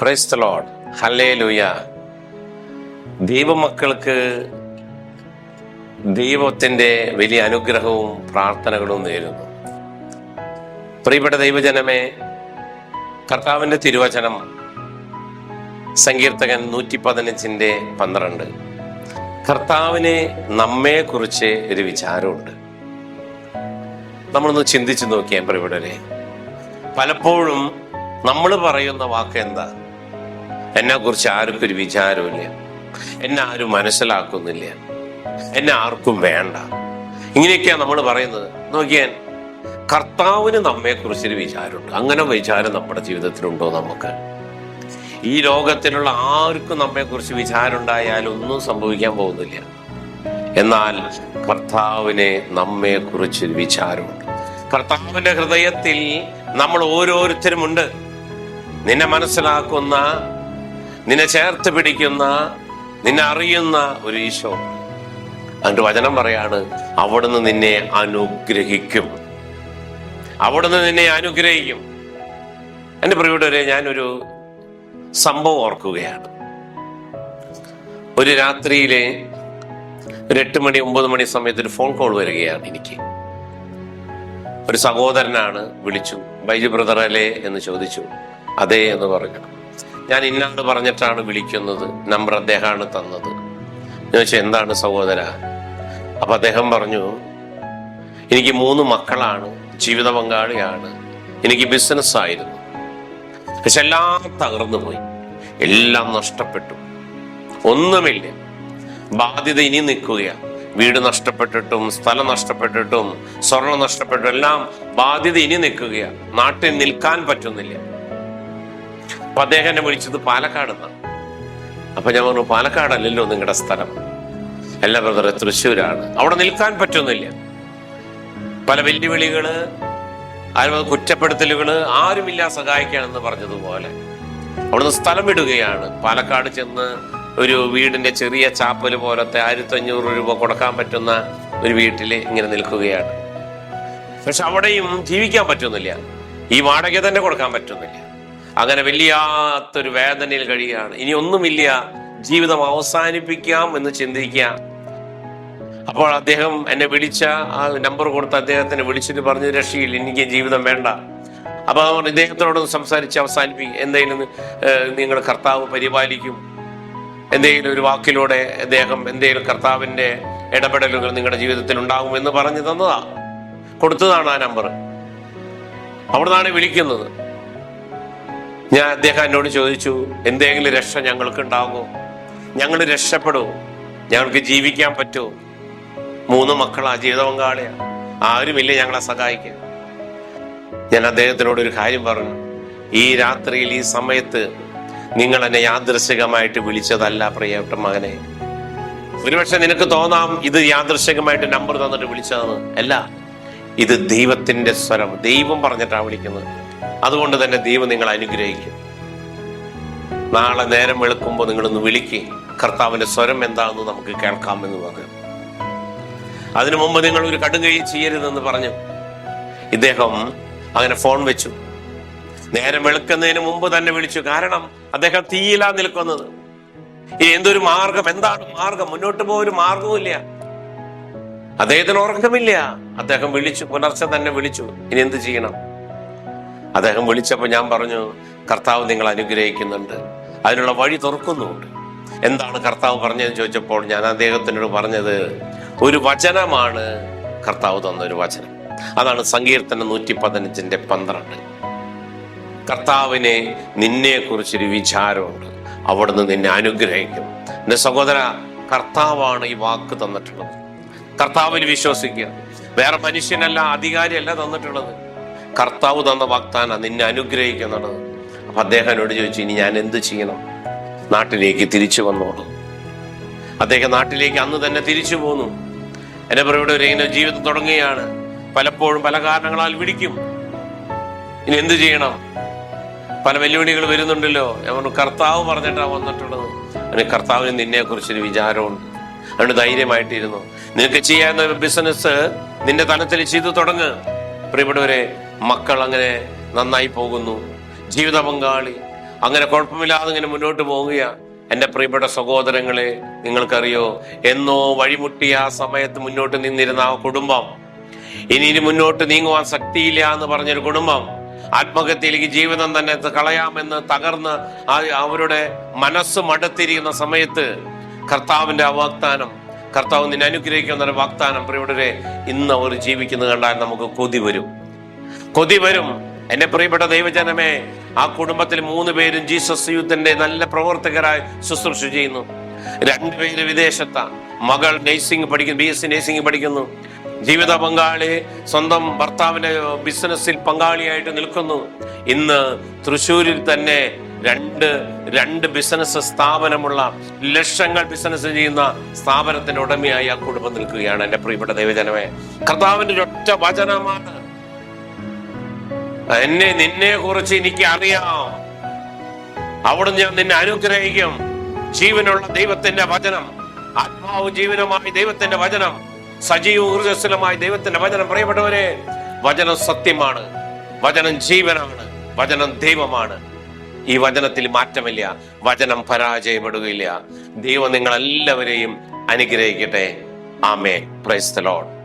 Price load ഹലേ ലൂയ ദൈവമക്കൾക്ക് ദൈവത്തിന്റെ വലിയ അനുഗ്രഹവും പ്രാർത്ഥനകളും നേരുന്നു. പ്രിയപ്പെട്ട ദൈവജനമേ കർത്താവിന്റെ തിരുവചനം സങ്കീർത്തകൻ നൂറ്റി പതിനഞ്ചിന്റെ പന്ത്രണ്ട്. കർത്താവിനെ നമ്മെക്കുറിച്ച് ഒരു വിചാരമുണ്ട്. നമ്മളൊന്ന് ചിന്തിച്ചു നോക്കിയാൽ പ്രിയപ്പെട്ടവരെ. പലപ്പോഴും നമ്മൾ പറയുന്ന വാക്ക് എന്താ എന്നെ കുറിച്ച് ആർക്കും ഒരു വിചാരമില്ല എന്നെ ആരും മനസ്സിലാക്കുന്നില്ല. എന്നെ ആർക്കും വേണ്ട. ഇങ്ങനെയൊക്കെയാ നമ്മൾ പറയുന്നത്. നോക്കിയാൻ കർത്താവിന് നമ്മെ കുറിച്ചൊരു വിചാരമുണ്ട്. അങ്ങനെ വിചാരം നമ്മുടെ ജീവിതത്തിലുണ്ടോ നമുക്ക്? ഈ ലോകത്തിലുള്ള ആർക്കും നമ്മെ കുറിച്ച് വിചാരം ഒന്നും സംഭവിക്കാൻ പോകുന്നില്ല. എന്നാൽ കർത്താവിനെ നമ്മെ കുറിച്ചൊരു വിചാരമുണ്ട്. കർത്താവിന്റെ ഹൃദയത്തിൽ നമ്മൾ ഓരോരുത്തരുമുണ്ട്. നിന്നെ മനസ്സിലാക്കുന്ന നിന്നെ ചേർത്ത് പിടിക്കുന്ന നിന്നെ അറിയുന്ന ഒരു ഈശോ. അതിന്റെ വചനം പറയാണ് അവിടുന്ന് നിന്നെ അനുഗ്രഹിക്കും. അവിടുന്ന് നിന്നെ അനുഗ്രഹിക്കും. എന്റെ പ്രിയപ്പെട്ടവരെ ഞാനൊരു സംഭവം ഓർക്കുകയാണ്. ഒരു രാത്രിയിലെ ഒരു എട്ട് മണി ഒമ്പത് മണി സമയത്ത് ഒരു ഫോൺ കോൾ വരികയാണ് എനിക്ക്. ഒരു സഹോദരനാണ് വിളിച്ചു ബൈജു ബ്രദർ അല്ലേ എന്ന് ചോദിച്ചു. അതേ എന്ന് പറഞ്ഞു. ഞാൻ ഇന്നാണ് പറഞ്ഞിട്ടാണ് വിളിക്കുന്നത്. നമ്പർ അദ്ദേഹമാണ് തന്നത്. ചോദിച്ചു എന്താണ് സഹോദര? അപ്പൊ അദ്ദേഹം പറഞ്ഞു എനിക്ക് മൂന്ന് മക്കളാണ് ജീവിത പങ്കാളിയാണ് എനിക്ക് ബിസിനസ് ആയിരുന്നു. പക്ഷെ എല്ലാം തകർന്നു പോയി. എല്ലാം നഷ്ടപ്പെട്ടു. ഒന്നുമില്ല. ബാധ്യത ഇനി നിൽക്കുകയാണ് വീട് നഷ്ടപ്പെട്ടിട്ടും സ്ഥലം നഷ്ടപ്പെട്ടിട്ടും സ്വർണം നഷ്ടപ്പെട്ടിട്ടും എല്ലാം ബാധ്യത ഇനി നിൽക്കുകയാണ് നാട്ടിൽ നിൽക്കാൻ പറ്റുന്നില്ല. അപ്പൊ അദ്ദേഹം എന്നെ വിളിച്ചത് പാലക്കാട് നിന്നാണ് അപ്പൊ ഞാൻ പറഞ്ഞു പാലക്കാടല്ലല്ലോ നിങ്ങളുടെ സ്ഥലം. അല്ല ബ്രദറെ തൃശ്ശൂരാണ്. അവിടെ നിൽക്കാൻ പറ്റുന്നില്ല പല വെല്ലുവിളികൾ ആരും കുറ്റപ്പെടുത്തലുകൾ ആരുമില്ല സഹായിക്കാനെന്ന് പറഞ്ഞതുപോലെ. അവിടുന്ന് സ്ഥലം വിടുകയാണ്. പാലക്കാട് ചെന്ന് ഒരു വീടിന്റെ ചെറിയ ചാപ്പൽ പോലത്തെ ആയിരത്തി അഞ്ഞൂറ് രൂപ കൊടുക്കാൻ പറ്റുന്ന ഒരു വീട്ടിൽ ഇങ്ങനെ നിൽക്കുകയാണ്. പക്ഷെ അവിടെയും ജീവിക്കാൻ പറ്റുന്നില്ല ഈ വാടക തന്നെ കൊടുക്കാൻ പറ്റുന്നില്ല അങ്ങനെ വലിയാത്തൊരു വേദനയിൽ കഴിയുകയാണ്. ഇനി ഒന്നുമില്ല. ജീവിതം അവസാനിപ്പിക്കാം എന്ന് ചിന്തിക്കുക അപ്പോൾ അദ്ദേഹം എന്നെ വിളിച്ച ആ നമ്പർ കൊടുത്ത് അദ്ദേഹത്തിനെ വിളിച്ചിട്ട് പറഞ്ഞു രക്ഷയിൽ എനിക്ക് ജീവിതം വേണ്ട. അപ്പൊ അവർ ഇദ്ദേഹത്തിനോടൊന്ന് സംസാരിച്ച് അവസാനിപ്പിക്കും. എന്തെങ്കിലും നിങ്ങൾ കർത്താവ് പരിപാലിക്കും. എന്തെങ്കിലും ഒരു വാക്കിലൂടെ അദ്ദേഹം എന്തെങ്കിലും കർത്താവിന്റെ ഇടപെടലുകൾ നിങ്ങളുടെ ജീവിതത്തിൽ ഉണ്ടാകും എന്ന് പറഞ്ഞു തന്നതാ. കൊടുത്തതാണ് ആ നമ്പർ. അവിടുന്നാണ് വിളിക്കുന്നത്. ഞാൻ അദ്ദേഹം എന്നോട് ചോദിച്ചു എന്തെങ്കിലും രക്ഷ ഞങ്ങൾക്ക് ഉണ്ടാകുമോ ഞങ്ങൾ രക്ഷപ്പെടുമോ ഞങ്ങൾക്ക് ജീവിക്കാൻ പറ്റുമോ മൂന്ന് മക്കളാ ജീവിത പങ്കാളിയാ ആരുമില്ല ഞങ്ങളെ സഹായിക്കാൻ. ഞാൻ അദ്ദേഹത്തിനോട് ഒരു കാര്യം പറഞ്ഞു. ഈ രാത്രിയിൽ ഈ സമയത്ത് നിങ്ങൾ എന്നെ യാദൃശികമായിട്ട് വിളിച്ചതല്ല പ്രിയപ്പെട്ട മകനെ. ഒരുപക്ഷെ നിനക്ക് തോന്നാം ഇത് യാദൃശികമായിട്ട് നമ്പർ തന്നിട്ട് വിളിച്ചതെന്ന് അല്ല ഇത് ദൈവത്തിന്റെ സ്വരം. ദൈവം പറഞ്ഞിട്ടാണ് വിളിക്കുന്നത്. അതുകൊണ്ട് തന്നെ ദൈവം നിങ്ങൾ അനുഗ്രഹിക്കും. നാളെ നേരം വെളുക്കുമ്പോൾ നിങ്ങളൊന്ന് വിളിക്കുക കർത്താവിന്റെ സ്വരം എന്താണെന്ന് നമുക്ക് കേൾക്കാമെന്ന് പറഞ്ഞു. അതിനു മുമ്പ് നിങ്ങൾ ഒരു കടുകൈ ചെയ്യരുതെന്ന് പറഞ്ഞു. ഇദ്ദേഹം അങ്ങനെ ഫോൺ വെച്ചു. നേരം വെളുക്കുന്നതിന് മുമ്പ് തന്നെ വിളിച്ചു. കാരണം അദ്ദേഹം തീയിലാ നിൽക്കുന്നത്. ഇനി എന്തൊരു മാർഗം? എന്താണ് മാർഗം? മുന്നോട്ട് പോകാൻ ഒരു മാർഗവുമില്ല. അദ്ദേഹത്തിന് ഉറക്കമില്ല. അദ്ദേഹം വിളിച്ചു. പുലർച്ചെ തന്നെ വിളിച്ചു. ഇനി എന്ത് ചെയ്യണം? അദ്ദേഹം വിളിച്ചപ്പോൾ ഞാൻ പറഞ്ഞു കർത്താവ് നിങ്ങൾ അനുഗ്രഹിക്കുന്നുണ്ട്. അതിനുള്ള വഴി തുറക്കുന്നുണ്ട് എന്താണ് കർത്താവ് പറഞ്ഞതെന്ന് ചോദിച്ചപ്പോൾ ഞാൻ അദ്ദേഹത്തിനോട് പറഞ്ഞത് ഒരു വചനമാണ് കർത്താവ് തന്ന ഒരു വചനം. അതാണ് സങ്കീർത്തനം നൂറ്റി പതിനഞ്ചിന്റെ പന്ത്രണ്ട്. കർത്താവിനെ നിന്നെ കുറിച്ചൊരു വിചാരമുണ്ട്. അവിടുന്ന് നിന്നെ അനുഗ്രഹിക്കും. എന്റെ സഹോദര കർത്താവാണ് ഈ വാക്ക് തന്നിട്ടുള്ളത്. കർത്താവിൽ വിശ്വസിക്കുക. വേറെ മനുഷ്യനല്ല അധികാരിയല്ല തന്നിട്ടുള്ളത്. കർത്താവ് തന്ന വാഗ്ദാന നിന്നെ അനുഗ്രഹിക്കുന്നുള്ളത്. അപ്പൊ അദ്ദേഹം എന്നോട് ചോദിച്ചു ഇനി ഞാൻ എന്ത് ചെയ്യണം? നാട്ടിലേക്ക് തിരിച്ചു വന്നോളൂ. അദ്ദേഹം നാട്ടിലേക്ക് അന്ന് തന്നെ തിരിച്ചു പോന്നു. എന്റെ പറയുടെ ഒരു ഇങ്ങനെ ജീവിതം തുടങ്ങുകയാണ്. പലപ്പോഴും പല കാരണങ്ങളാൽ വിളിക്കും ഇനി എന്ത് ചെയ്യണം? പല വെല്ലുവിളികൾ വരുന്നുണ്ടല്ലോ. അവന് കർത്താവ് പറഞ്ഞിട്ടാണ് വന്നിട്ടുള്ളത്. അവന് കർത്താവിന് നിന്നെ കുറിച്ചൊരു വിചാരമുണ്ട്. അവന് ധൈര്യമായിട്ടിരുന്നു. നിനക്ക് ചെയ്യാവുന്ന ബിസിനസ് നിന്റെ തലത്തിൽ ചെയ്തു തുടങ്ങ്. പ്രിയപ്പെട്ടവരെ മക്കൾ അങ്ങനെ നന്നായി പോകുന്നു. ജീവിത പങ്കാളി. അങ്ങനെ കുഴപ്പമില്ലാതെ ഇങ്ങനെ മുന്നോട്ട് പോവുകയാണ് എന്റെ പ്രിയപ്പെട്ട സഹോദരങ്ങളെ നിങ്ങൾക്കറിയോ? എന്നോ വഴിമുട്ടിയ ആ സമയത്ത് മുന്നോട്ട് നിന്നിരുന്ന ആ കുടുംബം. ഇനി മുന്നോട്ട് നീങ്ങുവാൻ ശക്തിയില്ല എന്ന് പറഞ്ഞൊരു കുടുംബം. ആത്മഹത്യയിലേക്ക് ജീവിതം തന്നെ കളയാമെന്ന് തകർന്ന് അവരുടെ മനസ്സ് മടുത്തിരിക്കുന്ന സമയത്ത് കർത്താവിന്റെ ആ വാഗ്ദാനം കർത്താവ് നിന്നെ അനുഗ്രഹിക്കുന്ന ഒരു വാഗ്ദാനം പ്രിയപ്പെട്ടവരെ ഇന്ന് അവർ ജീവിക്കുന്നത് കണ്ടാൽ നമുക്ക് കൊതി വരും. കൊതി വരും. എന്റെ പ്രിയപ്പെട്ട ദൈവജനമേ ആ കുടുംബത്തിൽ മൂന്ന് പേരും ജീസസ് യൂത്തിന്റെ നല്ല പ്രവർത്തകരായി ശുശ്രൂഷ ചെയ്യുന്നു. രണ്ടുപേര് വിദേശത്താണ് മകൾ നഴ്സിംഗ് പഠിക്കുന്നു ബി എസ് സി നഴ്സിംഗ് പഠിക്കുന്നു. ജീവിത പങ്കാളി സ്വന്തം ഭർത്താവിന്റെ ബിസിനസ്സിൽ പങ്കാളിയായിട്ട് നിൽക്കുന്നു. ഇന്ന് തൃശ്ശൂരിൽ തന്നെ രണ്ട് രണ്ട് ബിസിനസ് സ്ഥാപനമുള്ള ലക്ഷങ്ങൾ ബിസിനസ് ചെയ്യുന്ന സ്ഥാപനത്തിന്റെ ഉടമയായി ആ കുടുംബം നിൽക്കുകയാണ് എന്റെ പ്രിയപ്പെട്ട ദൈവജനമേ. കർത്താവിന്റെ ഒറ്റ വചനമാണ് എന്നെ നിന്നെ കുറിച്ച് എനിക്ക് അറിയാം അവിടെ ഞാൻ നിന്നെ അനുഗ്രഹിക്കും. ജീവനുള്ള ദൈവത്തിന്റെ വചനം ആത്മാവ് ജീവനമായി ദൈവത്തിന്റെ വചനം സജീവ ഊർജസ്വലമായി ദൈവത്തിന്റെ വചനം. പ്രിയപ്പെട്ടവരെ വചനം സത്യമാണ്. വചനം ജീവനാണ്. വചനം ദൈവമാണ്. ഈ വചനത്തിൽ മാറ്റമില്ല. വചനം പരാജയപ്പെടുകയില്ല. ദൈവം നിങ്ങളെല്ലാവരെയും അനുഗ്രഹിക്കട്ടെ. ആമേ പ്രൈസ് ദ ലോർഡ്